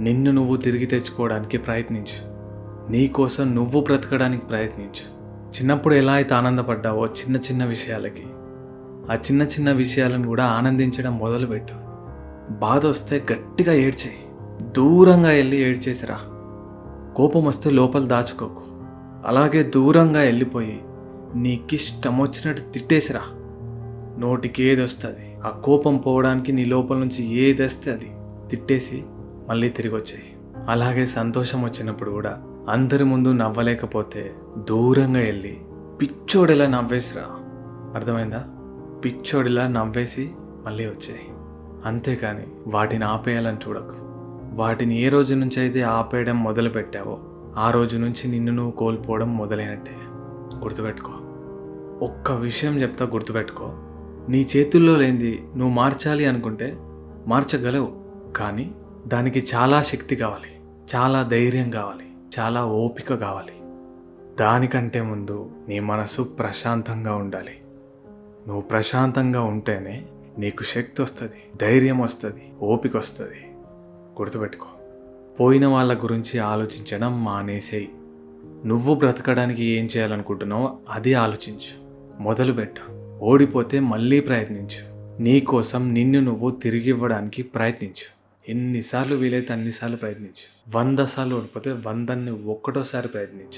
నిన్ను నువ్వు తిరిగి తెచ్చుకోవడానికి ప్రయత్నించు. నీ కోసం నువ్వు బ్రతకడానికి ప్రయత్నించు. చిన్నప్పుడు ఎలా అయితే ఆనందపడ్డావో చిన్న చిన్న విషయాలకి. ఆ చిన్న చిన్న విషయాలను కూడా ఆనందించడం మొదలుపెట్టు. బాధ వస్తే గట్టిగా ఏడ్చేయి దూరంగా వెళ్ళి ఏడ్చేసిరా. కోపం వస్తే లోపల దాచుకోకు. అలాగే దూరంగా వెళ్ళిపోయి నీకిష్టం వచ్చినట్టు తిట్టేసిరా. నోటికి ఏది వస్తుంది ఆ కోపం పోవడానికి నీ లోపల నుంచి ఏది వస్తే అది తిట్టేసి మళ్ళీ తిరిగి వచ్చాయి అలాగే సంతోషం వచ్చినప్పుడు కూడా అందరి ముందు నవ్వలేకపోతే దూరంగా వెళ్ళి పిచ్చోడిలా నవ్వేసిరా. అర్థమైందా? పిచ్చోడిలా నవ్వేసి మళ్ళీ వచ్చాయి. అంతేకాని వాటిని ఆపేయాలని చూడకు. వాటిని ఏ రోజు నుంచి అయితే ఆపేయడం మొదలు పెట్టావో ఆ రోజు నుంచి నిన్ను నువ్వు కోల్పోవడం మొదలైనట్టే. గుర్తుపెట్టుకో. ఒక్క విషయం చెప్తా గుర్తుపెట్టుకో. నీ చేతుల్లో లేనిది నువ్వు మార్చాలి అనుకుంటే మార్చగలవు. కానీ దానికి చాలా శక్తి కావాలి. చాలా ధైర్యం కావాలి. చాలా ఓపిక కావాలి. దానికంటే ముందు నీ మనసు ప్రశాంతంగా ఉండాలి. నువ్వు ప్రశాంతంగా ఉంటేనే నీకు శక్తి వస్తుంది ధైర్యం వస్తుంది ఓపిక వస్తుంది. గుర్తుపెట్టుకో. పోయిన వాళ్ళ గురించి ఆలోచించడం మానేసేయి. నువ్వు బ్రతకడానికి ఏం చేయాలనుకుంటున్నావో అది ఆలోచించు. మొదలుపెట్టు ఓడిపోతే మళ్ళీ ప్రయత్నించు. నీ కోసం నిన్ను నువ్వు తిరిగి ఇవ్వడానికి ప్రయత్నించు. ఎన్నిసార్లు వీలైతే అన్నిసార్లు ప్రయత్నించు. వంద సార్లు ఓడిపోతే వందన్ని ఒక్కటోసారి ప్రయత్నించు.